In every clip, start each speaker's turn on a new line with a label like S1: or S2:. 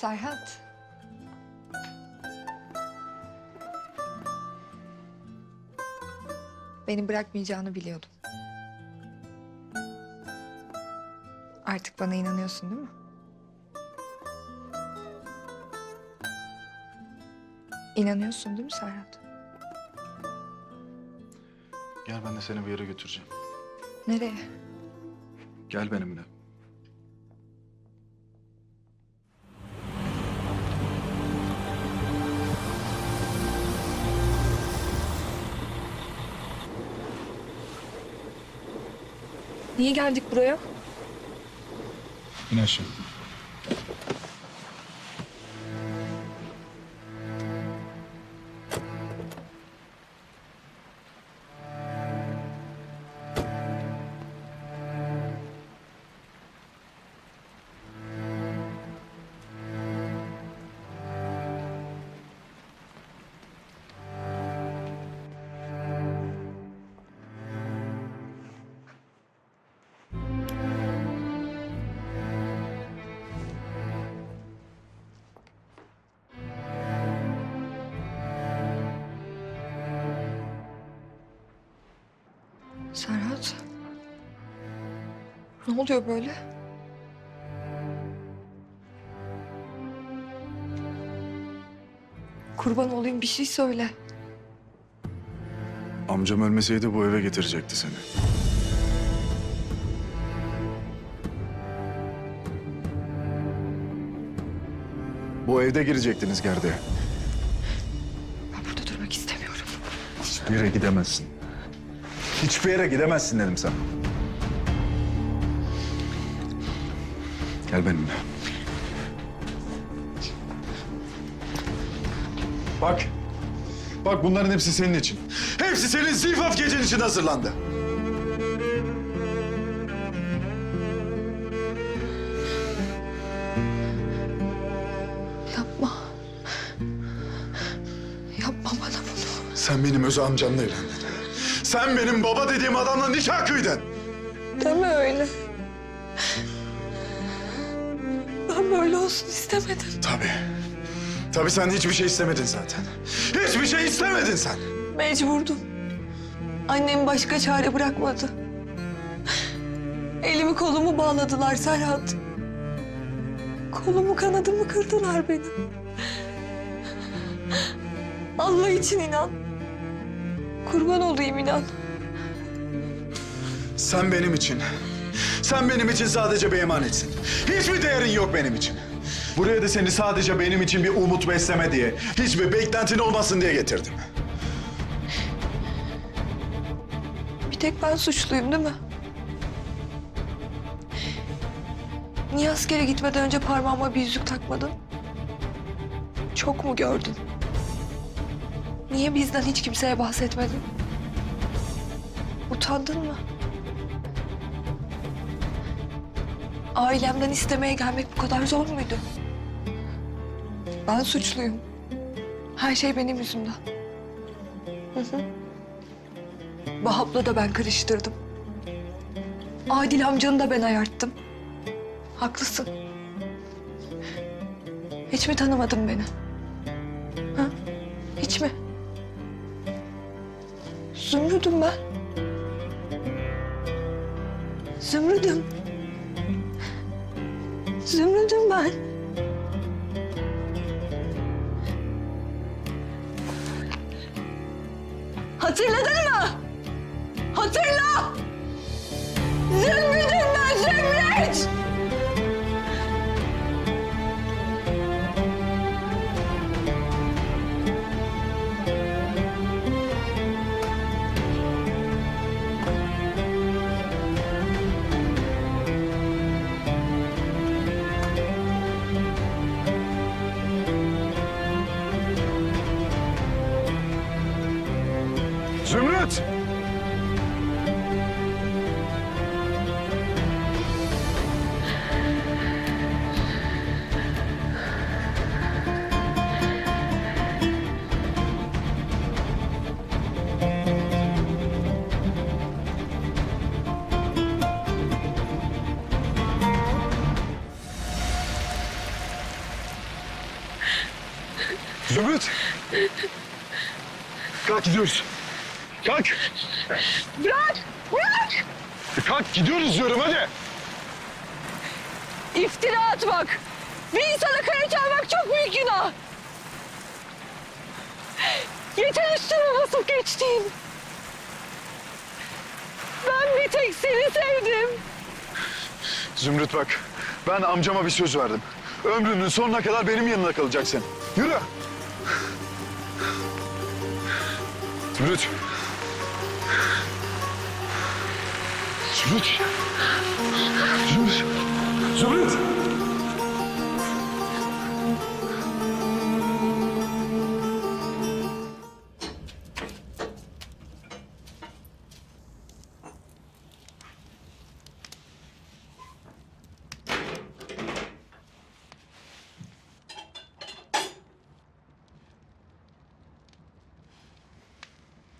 S1: Serhat. Beni bırakmayacağını biliyordum. Artık bana inanıyorsun değil mi? İnanıyorsun değil mi Serhat?
S2: Gel ben de seni bir yere götüreceğim.
S1: Nereye?
S2: Gel benimle.
S1: Niye geldik buraya?
S2: İn aşağı.
S1: Ne oluyor böyle? Kurban olayım bir şey söyle.
S2: Amcam ölmeseydi bu eve getirecekti seni. Bu evde girecektiniz gerdeğe.
S1: Ben burada durmak istemiyorum.
S2: Hiçbir yere gidemezsin. Hiçbir yere gidemezsin dedim sana. Gel benimle. Bak. Bak bunların hepsi senin için. Hepsi senin zifaf gecen için hazırlandı.
S1: Yapma. Yapma bana bunu.
S2: Sen benim öz amcamla evlendin. Sen benim baba dediğim adamla nikah kıydın.
S1: Ben böyle olsun istemedim.
S2: Tabii. Tabii sen hiçbir şey istemedin zaten. Hiçbir şey istemedin sen.
S1: Mecburdum. Annem başka çare bırakmadı. Elimi kolumu bağladılar Serhat. Kolumu kanadımı kırdılar benim. Allah için inan. Kurban olayım inan.
S2: Sen benim için, sen benim için sadece bir emanetsin. Hiçbir değerin yok benim için. Buraya da seni sadece benim için bir umut besleme diye, hiçbir beklentin olmasın diye getirdim.
S1: Bir tek ben suçluyum değil mi? Niye askere gitmeden önce parmağıma bir yüzük takmadın? Çok mu gördün? Niye bizden hiç kimseye bahsetmedin? Utandın mı? Ailemden istemeye gelmek bu kadar zor muydu? Ben suçluyum. Her şey benim yüzümden. Hı hı. Vahap'la da ben karıştırdım. Adil amcanı da ben ayarttım. Haklısın. Hiç mi tanımadın beni? Ha? Hiç mi? Zümrüdüm ben. Zümrüdüm. Zümrüdüm ben. Zümrüt.
S2: Kalk gidiyoruz. Kalk.
S1: Bırak! Bırak!
S2: Kalk gidiyoruz diyorum hadi.
S1: İftira atmak! Bir insana kara çalmak çok büyük günah! Yeter üstüme basıp geçtiğin! Ben bir tek seni sevdim.
S2: Zümrüt bak. Ben amcama bir söz verdim. Ömrünün sonuna kadar benim yanında kalacaksın. Yürü. Zümrüt. Zümrüt. Zümrüt. Zümrüt.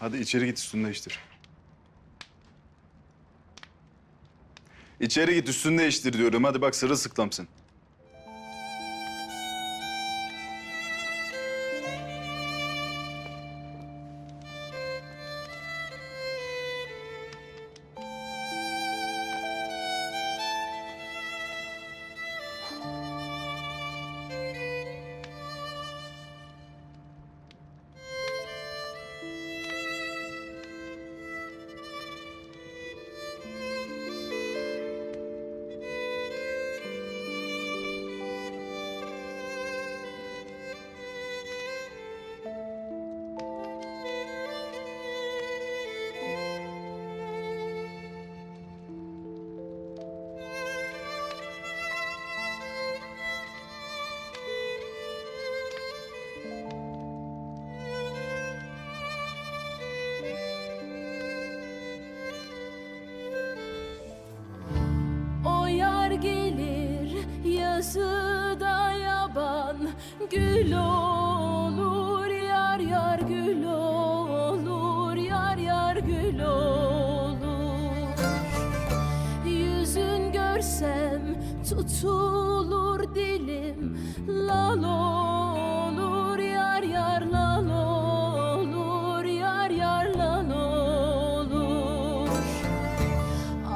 S2: Hadi içeri git üstünü değiştir. İçeri git üstünü değiştir diyorum. Hadi bak sırılsıklamsın.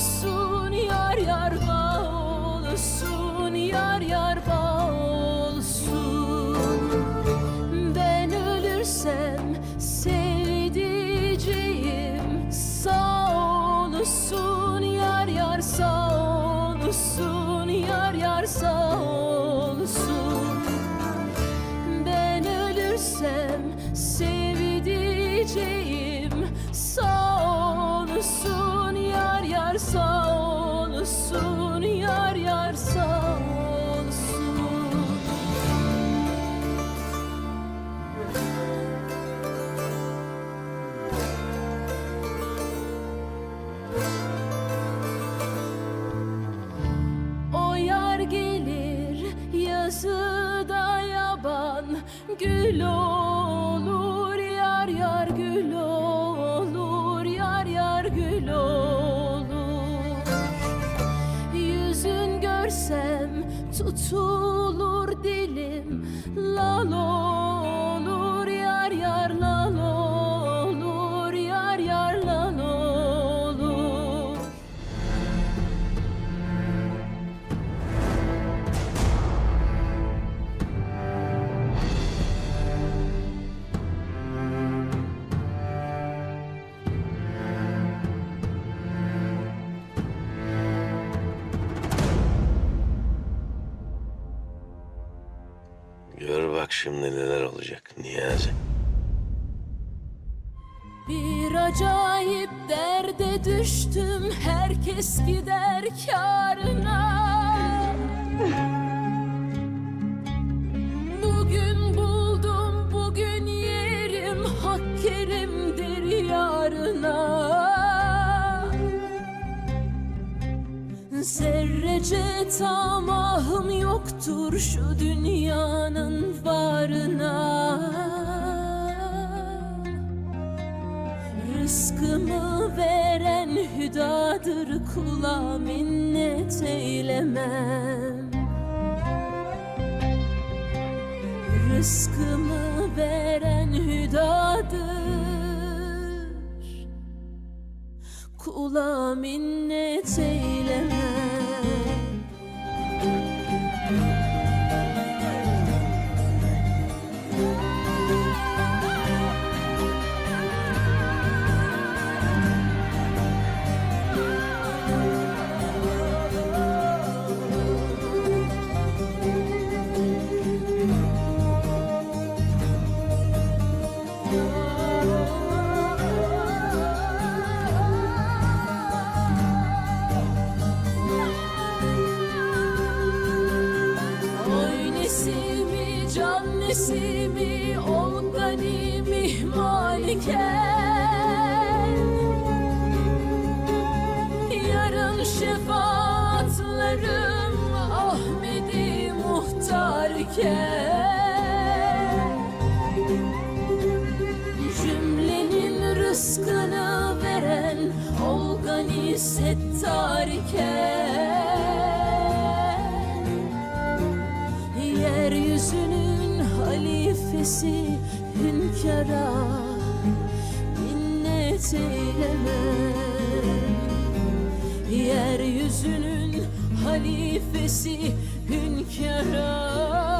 S3: olsun gül olur yar yar gül olur yar yar gül olur. Yüzün görsem tutulur dilim lal olur
S4: şimdi neler olacak Niyazi.
S3: Bir acayip derde düştüm herkes gider kârına Zerrece tamahım yoktur şu dünyanın varına. Rızkımı veren hüdadır kula minnet eylemem. Rızkımı veren hüdadır Kula minnet eylemem settarken Yeryüzünün halifesi hünkâra minnet eylemem Yeryüzünün halifesi hünkâra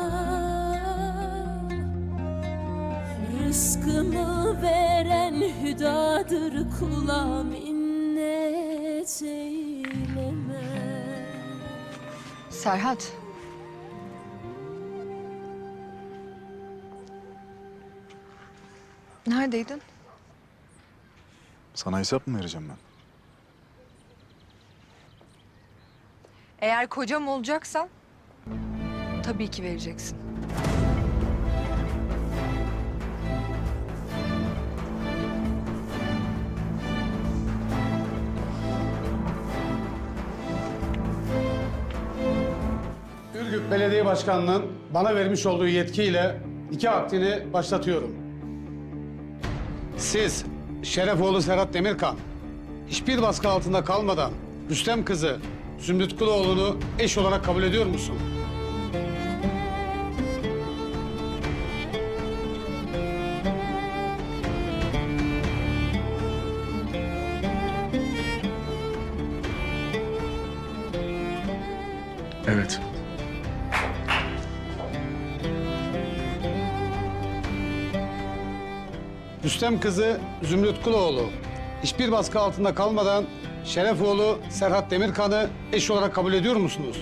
S3: veren hüdadır kula minnet eyleme
S1: Serhat. Neredeydin?
S2: Sana hesap mı vereceğim ben?
S1: Eğer kocam olacaksan tabii ki vereceksin.
S5: Ürgüp Belediye Başkanlığı'nın bana vermiş olduğu yetkiyle iki akdini başlatıyorum. Siz Şerefoğlu Serhat Demirkan hiçbir baskı altında kalmadan Rüstem kızı Zümrüt Kuloğlu'nu eş olarak kabul ediyor musun? Rüstem kızı Zümrüt Kuloğlu hiçbir baskı altında kalmadan Şerefoğlu Serhat Demirkan'ı eş olarak kabul ediyor musunuz?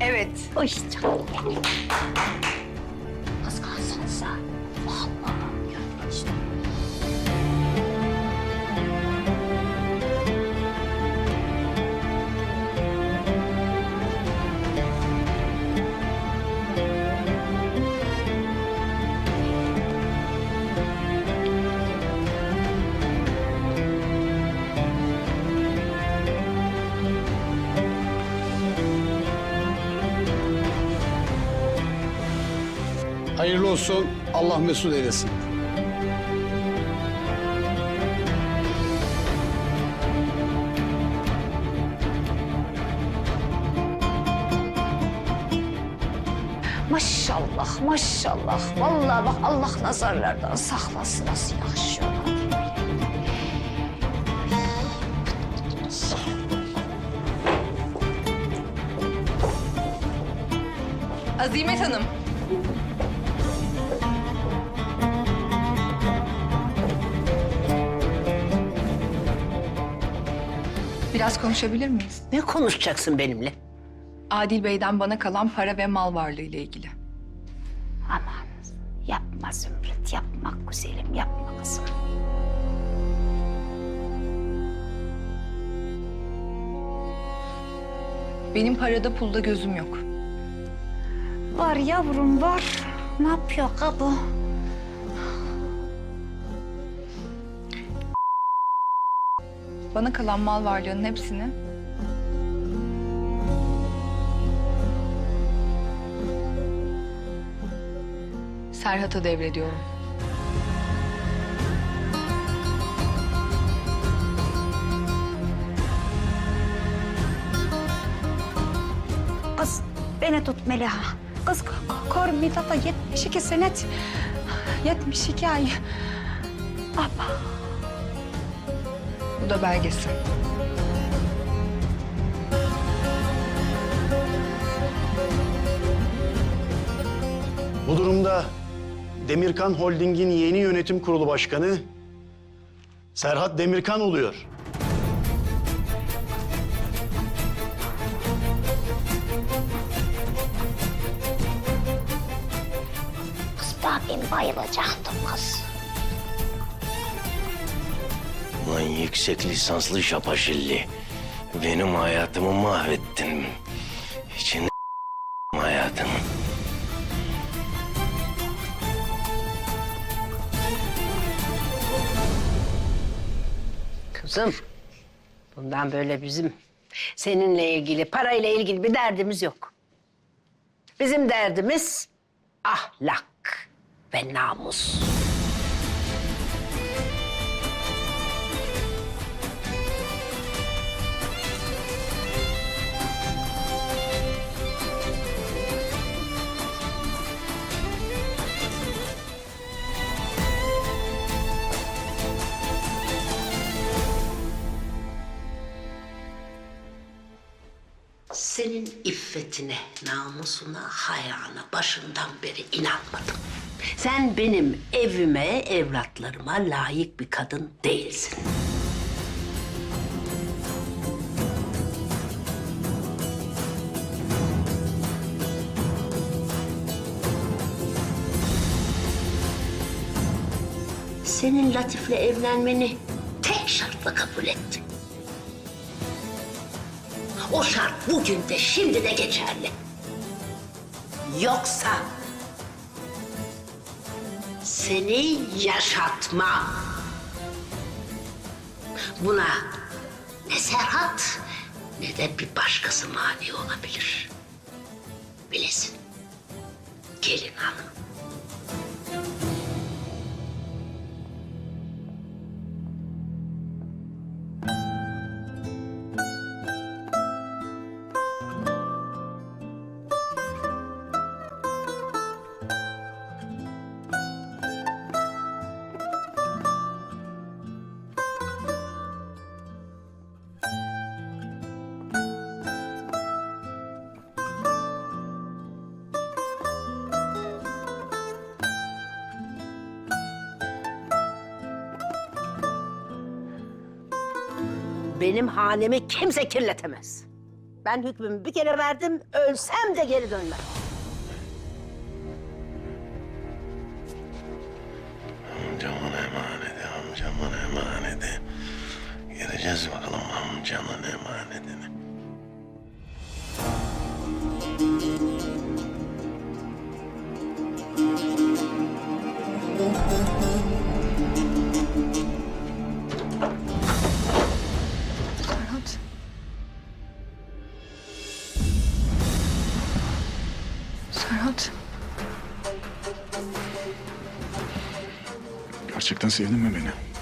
S1: Evet.
S6: Oy
S5: olsun, Allah mesut eylesin.
S6: Maşallah maşallah. Vallahi bak Allah nazarlardan saklasın nasıl yakışıyorlar.
S1: Azimet Hanım. Biraz konuşabilir miyiz?
S7: Ne konuşacaksın benimle?
S1: Adil Bey'den bana kalan para ve mal varlığı ile ilgili.
S6: Aman yapma Zümrüt yapma güzelim yapma kızım.
S1: Benim parada pulda gözüm yok.
S6: Var yavrum var. Ne yapıyor ka bu?
S1: Bana kalan mal varlığının hepsini Serhat'a devrediyorum.
S6: Kız beni tut Meliha. Kız kor Mithat'a 72 senet. 72 ay. Abba.
S1: Bu da belgesi.
S8: Bu durumda Demirkan Holding'in yeni yönetim kurulu başkanı Serhat Demirkan oluyor.
S6: Kız bak ben bayılacaktım kız.
S4: Ulan yüksek lisanslı şapaşilli. Benim hayatımı mahvettin. İçinde hayatım.
S7: Kızım, bundan böyle bizim seninle ilgili, parayla ilgili bir derdimiz yok. Bizim derdimiz ahlak ve namus. İffetine, namusuna, hayana başından beri inanmadım. Sen benim evime, evlatlarıma layık bir kadın değilsin. Senin Latif'le evlenmeni tek şartla kabul ettim. O şart bugün de şimdi de geçerli. Yoksa seni yaşatmam. Buna ne Serhat ne de bir başkası mani olabilir. Bilesin. Gelin hanım. Benim hanemi kimse kirletemez. Ben hükmümü bir kere verdim, ölsem de geri dönmem.
S4: Amcamın emaneti, amcamın emaneti. Gireceğiz bakalım amcamın emanetini.
S2: Gerçekten sevdin mi beni?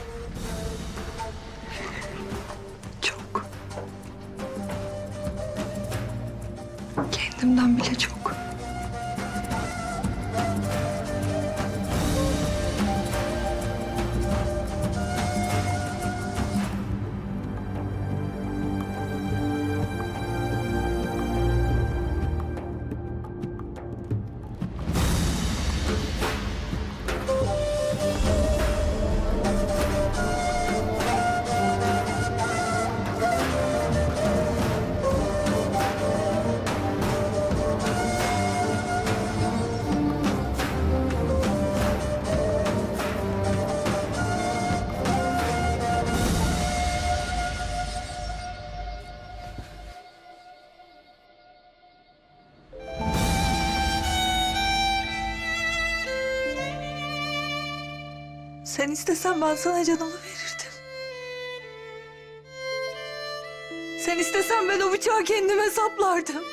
S1: Sen istesen ben sana canımı verirdim. Sen istesen ben o bıçağı kendime saplardım.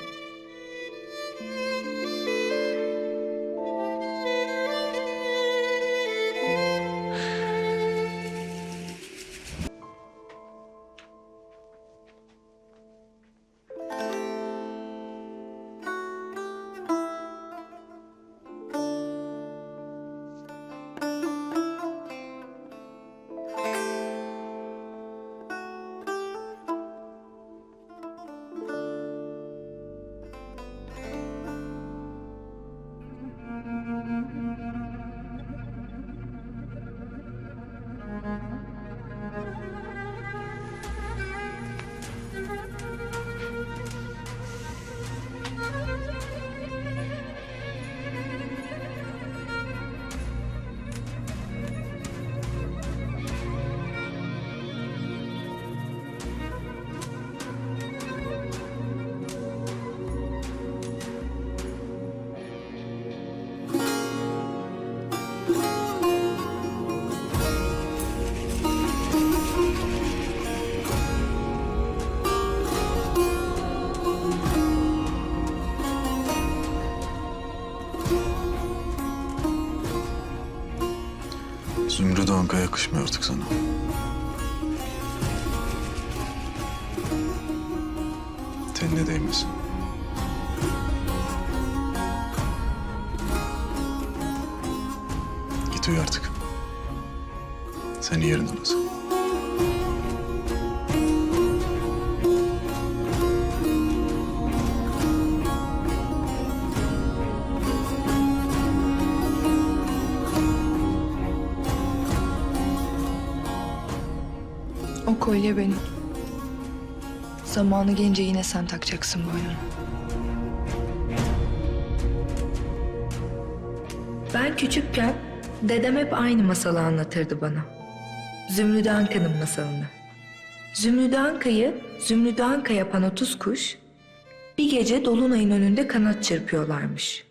S2: Zümrüt Anka yakışmıyor artık sana. Tenine değmesin. Git uyu artık. Senin yerin orası.
S1: Kolye benim. Zamanı gelince yine sen takacaksın boynuna.
S9: Ben küçükken dedem hep aynı masalı anlatırdı bana. Zümrüt Anka'nın masalını. Zümrüt Anka'yı Zümrüt Anka yapan otuz kuş bir gece dolunayın önünde kanat çırpıyorlarmış.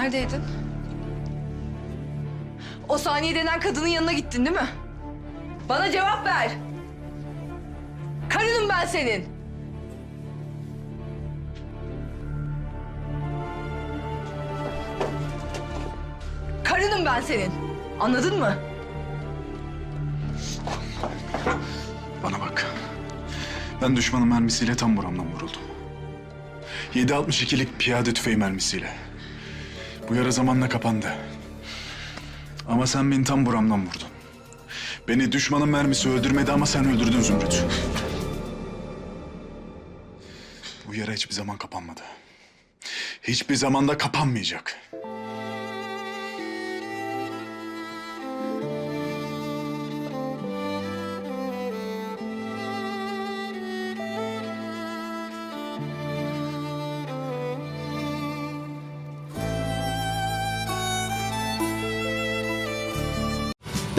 S10: Neredeydin? O saniye denen kadının yanına gittin değil mi? Bana cevap ver. Karınım ben senin. Karınım ben senin. Anladın mı?
S2: Bana bak. Ben düşmanın mermisiyle tam buramdan vuruldum. 7.62'lik piyade tüfeği mermisiyle. Bu yara zamanla kapandı. Ama sen beni tam buramdan vurdun. Beni düşmanın mermisi öldürmedi ama sen öldürdün Zümrüt. Bu yara hiçbir zaman kapanmadı. Hiçbir zaman da kapanmayacak.